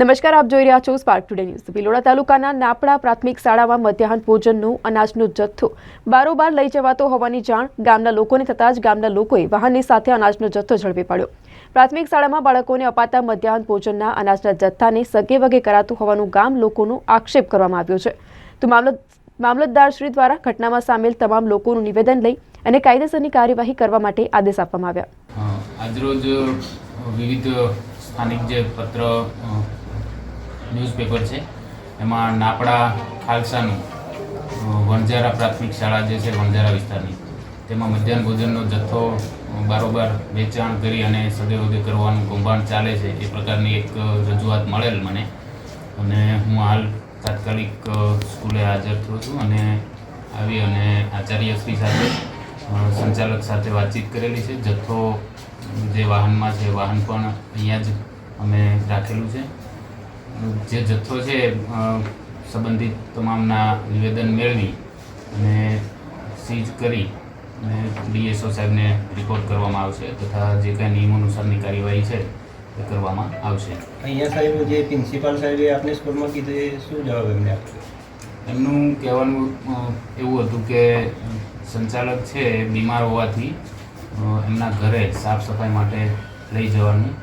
નમસ્કાર, આપ જોઈ રહ્યા છો સ્પાર્ક ટુડે ન્યૂઝ ભિલોડા તાલુકાના નાપડા પ્રાથમિક શાળામાં મધ્યાહન ભોજનનું અનાજનો જથ્થો બારોબાર લઈ જવાતો હોવાની જાણ ગામના લોકોને થતાં જ ગામના લોકોએ વાહનની સાથે અનાજનો જથ્થો ઝડપી પાડ્યો. પ્રાથમિક શાળામાં બાળકોને અપાતા મધ્યાહન ભોજનના અનાજના જથ્થાને સગે વગે કરાતું હોવાનું ગામ લોકોનો આક્ષેપ કરવામાં આવ્યો છે. તો મામલત મામલતદારશ્રી દ્વારા ઘટનામાં સામેલ તમામ લોકોનું નિવેદન લઈ અને કાયદેસરની કાર્યવાહી કરવા માટે આદેશ આપવામાં આવ્યા. આજરોજ વિવિધ સ્થાનિક જે પત્ર ન્યૂઝપેપર છે. એમાં નાપડા ખાલસાનું વણઝારા પ્રાથમિક શાળા જે છે વણઝારા વિસ્તારની, તેમાં મધ્યાહન ભોજનનો જથ્થો બારોબાર વેચાણ કરી અને સદેવદે કરવાનું કૌભાંડ ચાલે છે. એ પ્રકારની એક રજૂઆત મળેલ મને. અને હું હાલ તાત્કાલિક સ્કૂલે હાજર થયો છું અને આવી અને આચાર્યશ્રી સાથે સંચાલક સાથે વાતચીત કરેલી છે. જથ્થો જે વાહનમાં છે, વાહન પણ અહીંયા જ અમે રાખેલું છે. જે જથ્થો છે સંબંધિત તમામના નિવેદન મેળવી અને સીઝ કરી અને ડીએસઓ સાહેબને રિપોર્ટ કરવામાં આવશે તથા જે કાંઈ નિયમો અનુસારની કાર્યવાહી છે એ કરવામાં આવશે. અહીંયા સાહેબ જે પ્રિન્સિપાલ સાહેબે આપની સ્કૂલમાં કીધું એ શું જવાબ એમને એમનું કહેવાનું એવું હતું કે સંચાલક છે બીમાર હોવાથી એમના ઘરે સાફ સફાઈ માટે લઈ જવાનું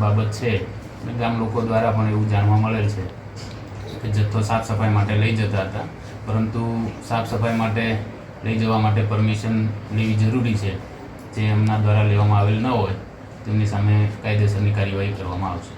બાબત છે. ગામ લોકો દ્વારા પણ એવું જાણવા મળેલ છે કે જથ્થો સાફ સફાઈ માટે લઈ જતા હતા, પરંતુ સાફ સફાઈ માટે લઈ જવા માટે પરમિશન લેવી જરૂરી છે. જે એમના દ્વારા લેવામાં આવેલ ન હોય, તેમની સામે કાયદેસરની કાર્યવાહી કરવામાં આવશે.